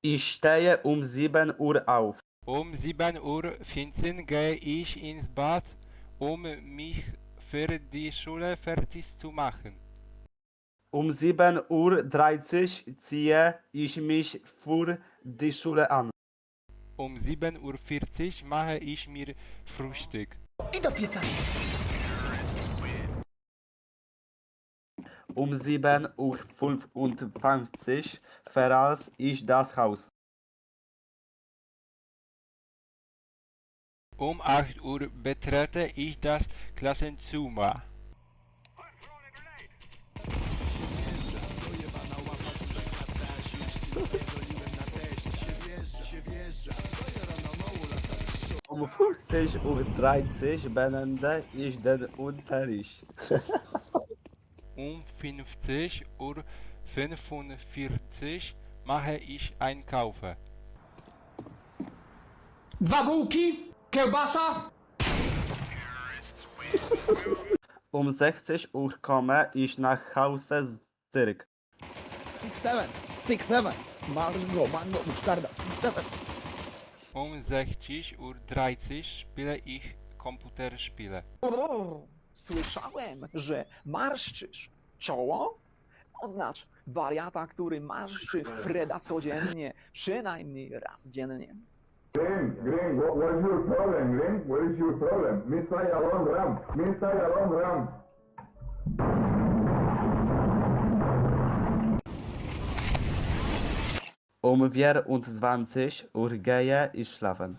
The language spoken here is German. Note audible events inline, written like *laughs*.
Ich stehe um 7 Uhr auf. Um 7.15 Uhr gehe ich ins Bad, um mich für die Schule fertig zu machen. Um 7.30 Uhr ziehe ich mich für die Schule an. Um 7.40 Uhr mache ich mir Frühstück. I do pieca. Um 7.55 Uhr verlasse ich das Haus. Um 8 Uhr betrete ich das Klassenzimmer. Um 50.30 Uhr beende ich den Unterricht. *laughs* Um 50 Uhr 45 mache ich Einkaufen. Dwa bułki, kiełbasa, *laughs* Um 60 Uhr komme ich nach Hause zurück. Six seven, six seven. Mango, mango, musztarda, six seven. Um 60 Uhr 30 spiele ich Computerspiele. Słyszałem, że marszczysz czoło? Oznacz wariata, który marszczy Freda codziennie, przynajmniej raz dziennie. Green, Green, what, what is your problem, Green? What is your problem? Missile alarm ram. Missile alarm ram. Um 24 Uhr gehe ich schlafen.